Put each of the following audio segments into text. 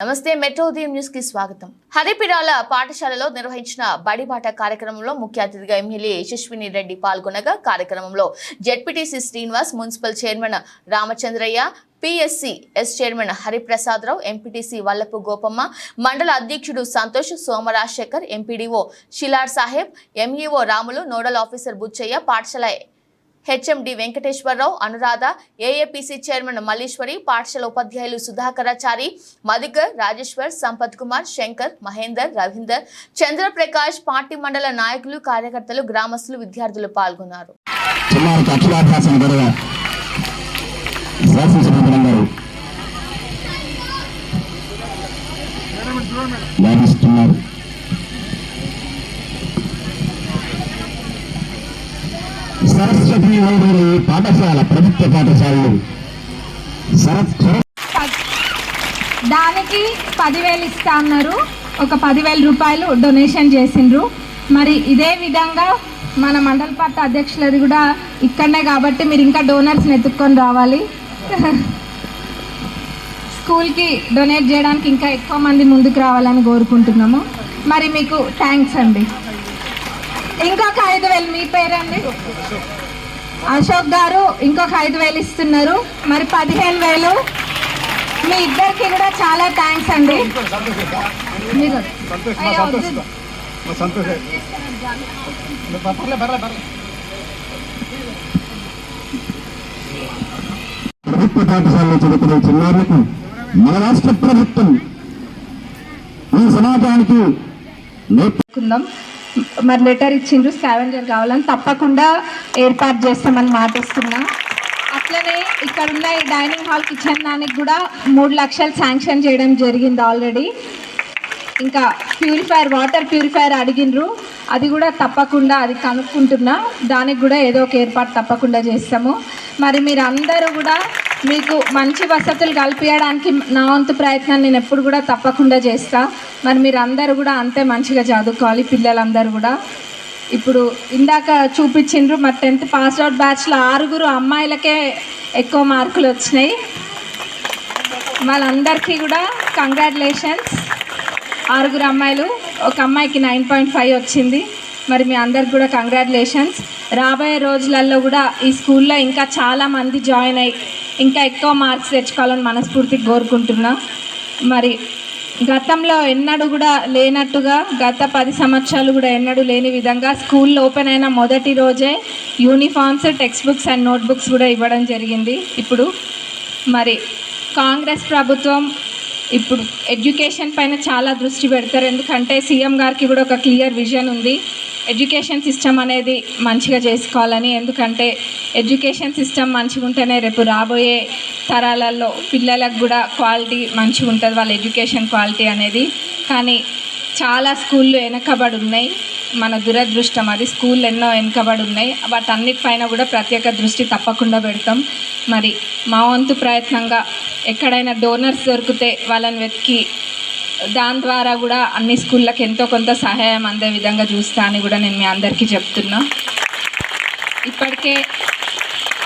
నమస్తే మెట్రో ఉదయం న్యూస్కి స్వాగతం. హరిపిరాల పాఠశాలలో నిర్వహించిన బడిబాట కార్యక్రమంలో ముఖ్య అతిథిగా ఎమ్మెల్యే యశస్విని రెడ్డి పాల్గొనగా కార్యక్రమంలో ZPTC Srinivas municipal chairman Ramachandraiah PSC S chairman Hariprasadarao MPTC Vallapu Gopamma మండల అధ్యక్షుడు Santosh Somarajasekhar MPDO Shilar Saheb MEO Ramulu nodal officer Buchchaiah పాఠశాల HMD Venkateswararao Anuradha AAPC chairman Malleswari పాఠశాల ఉపాధ్యాయులు సుధాకరాచారి మధుకర్ రాజేశ్వర్ సంపత్ కుమార్ శంకర్ మహేందర్ రవీందర్ చంద్రప్రకాష్ పార్టీ మండల నాయకులు కార్యకర్తలు గ్రామస్తులు విద్యార్థులు పాల్గొన్నారు. లాభిస్తున్నారు సరస్వతి వైద్యుడి పాఠశాల ప్రభుత్వ పాఠశాలలు. దానికి పదివేలు ఇస్తా అన్నారు. ఒక పదివేల రూపాయలు డొనేషన్ చేసిండ్రు. మరి ఇదే విధంగా మన మండల పార్టీ అధ్యక్షులది కూడా ఇక్కడనే కాబట్టి మీరు ఇంకా డోనర్స్ని ఎత్తుక్కొని రావాలి. స్కూల్కి డొనేట్ చేయడానికి ఇంకా ఎక్కువ మంది ముందుకు రావాలని కోరుకుంటున్నాము. మరి మీకు థ్యాంక్స్ అండి. ఇంకొక ఐదు వేలు మీ పేరండి? అశోక్ గారు ఇంకొక ఐదు వేలు ఇస్తున్నారు. మరి పదిహేను వేలు. మీ ఇద్దరికి కూడా చాలా థ్యాంక్స్ అండి. ప్రభుత్వ పాఠశాలలో చదువుకునే చిన్నారులకు మన రాష్ట్ర ప్రభుత్వం ఈ సమాజానికి నేర్ప కుందాం. మరి లెటర్ ఇచ్చిండ్రు స్కావెంజర్ కావాలని తప్పకుండా ఏర్పాటు చేస్తామని మాటిస్తున్నా. అట్లనే ఇక్కడ ఉన్న ఈ డైనింగ్ హాల్ కిచెన్ దానికి కూడా మూడు లక్షలు శాంక్షన్ చేయడం జరిగింది ఆల్రెడీ. ఇంకా ప్యూరిఫైర్ వాటర్ ప్యూరిఫైర్ అడిగినరు అది కూడా తప్పకుండా అది కనుక్కుంటున్నా. దానికి కూడా ఏదో ఒక ఏర్పాటు తప్పకుండా చేస్తాము. మరి మీరు అందరూ కూడా మీకు మంచి వసతులు కల్పించడానికి నా వంతు ప్రయత్నం నేను ఎప్పుడు కూడా తప్పకుండా చేస్తా. మరి మీరు కూడా అంతే మంచిగా చదువుకోవాలి పిల్లలందరూ కూడా. ఇప్పుడు ఇందాక చూపించిండ్రు మరి టెన్త్ పాస్ అవుట్ బ్యాచ్లో ఆరుగురు అమ్మాయిలకే ఎక్కువ మార్కులు వచ్చినాయి. వాళ్ళందరికీ కూడా కంగ్రాచులేషన్స్. ఆరుగురు అమ్మాయిలు ఒక అమ్మాయికి నైన్ పాయింట్ ఫైవ్ వచ్చింది. మరి మీ అందరికి కూడా కంగ్రాచులేషన్స్. రాబోయే రోజులలో కూడా ఈ స్కూల్లో ఇంకా చాలామంది జాయిన్ అయ్యి ఇంకా ఎక్కువ మార్క్స్ తెచ్చుకోవాలని మనస్ఫూర్తిగా కోరుకుంటున్నా. మరి గతంలో ఎన్నడూ కూడా లేనట్టుగా గత పది సంవత్సరాలు కూడా ఎన్నడూ లేని విధంగా స్కూల్ ఓపెన్ అయిన మొదటి రోజే uniforms text books and notebooks కూడా ఇవ్వడం జరిగింది. ఇప్పుడు మరి కాంగ్రెస్ ప్రభుత్వం ఇప్పుడు ఎడ్యుకేషన్ పైన చాలా దృష్టి పెడతారు. ఎందుకంటే సీఎం గారికి కూడా ఒక క్లియర్ విజన్ ఉంది. ఎడ్యుకేషన్ సిస్టమ్ అనేది మంచిగా చేసుకోవాలని ఎందుకంటే ఎడ్యుకేషన్ సిస్టమ్ మంచిగా ఉంటేనే రేపు రాబోయే తరాలలో పిల్లలకు కూడా క్వాలిటీ మంచిగా ఉంటుంది వాళ్ళ ఎడ్యుకేషన్ క్వాలిటీ అనేది. కానీ చాలా స్కూళ్ళు వెనకబడి ఉన్నాయి మన దురదృష్టం అది. స్కూళ్ళు ఎన్నో వెనకబడి ఉన్నాయి వాటన్నిటిపైన కూడా ప్రత్యేక దృష్టి తప్పకుండా పెడతాం. మరి మా వంతు ప్రయత్నంగా ఎక్కడైనా డోనర్స్ దొరికితే వాళ్ళని వెతికి దాని ద్వారా కూడా అన్ని స్కూళ్ళకి ఎంతో కొంత సహాయం అందే విధంగా చూస్తా అని కూడా నేను మీ అందరికీ చెప్తున్నా. ఇప్పటికే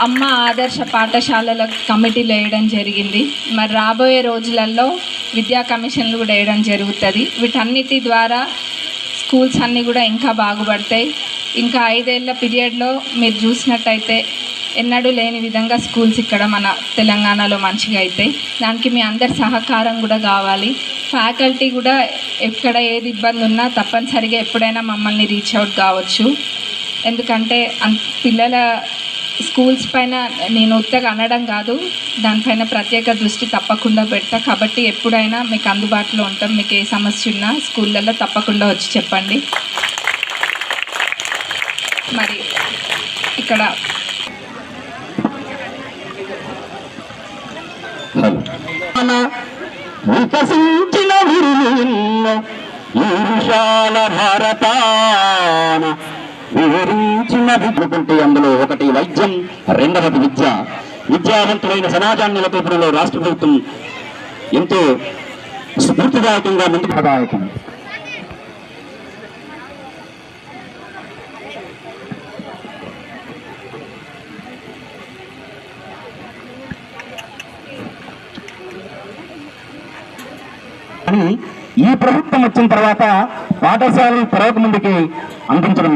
అమ్మ ఆదర్శ పాఠశాలల కమిటీలు వేయడం జరిగింది. మరి రాబోయే రోజులలో విద్యా కమిషన్లు కూడా వేయడం జరుగుతుంది. వీటన్నిటి ద్వారా స్కూల్స్ అన్నీ కూడా ఇంకా బాగుపడతాయి. ఇంకా ఐదేళ్ళ పీరియడ్లో మీరు చూసినట్టయితే ఎన్నడూ లేని విధంగా స్కూల్స్ ఇక్కడ మన తెలంగాణలో మంచిగా అవుతాయి దానికి మీ అందరి సహకారం కూడా కావాలి. ఫ్యాకల్టీ కూడా ఎక్కడ ఏది ఇబ్బంది ఉన్నా తప్పనిసరిగా ఎప్పుడైనా మమ్మల్ని రీచ్ అవుట్ కావచ్చు. ఎందుకంటే పిల్లల స్కూల్స్ పైన నేను ఉత్తగా అనడం కాదు. దానిపైన ప్రత్యేక దృష్టి తప్పకుండా పెడతా కాబట్టి ఎప్పుడైనా మీకు అందుబాటులో ఉంటాం. మీకు ఏ సమస్య ఉన్నా స్కూళ్ళల్లో తప్పకుండా వచ్చి చెప్పండి. మరి ఇక్కడ వికసించిన విరులున్న ఈ విశాల భారతాన వివరించిన అందులో ఒకటి వైద్యం రెండవది విద్య. విద్యావంతులైన సమాజాన్ని నెలకొల్పడంలో రాష్ట్ర ప్రభుత్వం ఎంతో స్ఫూర్తిదాయకంగా ముందుకు ఈ ప్రభుత్వం వచ్చిన తర్వాత పాఠశాలలు తెరవక ముందుకి అందించడం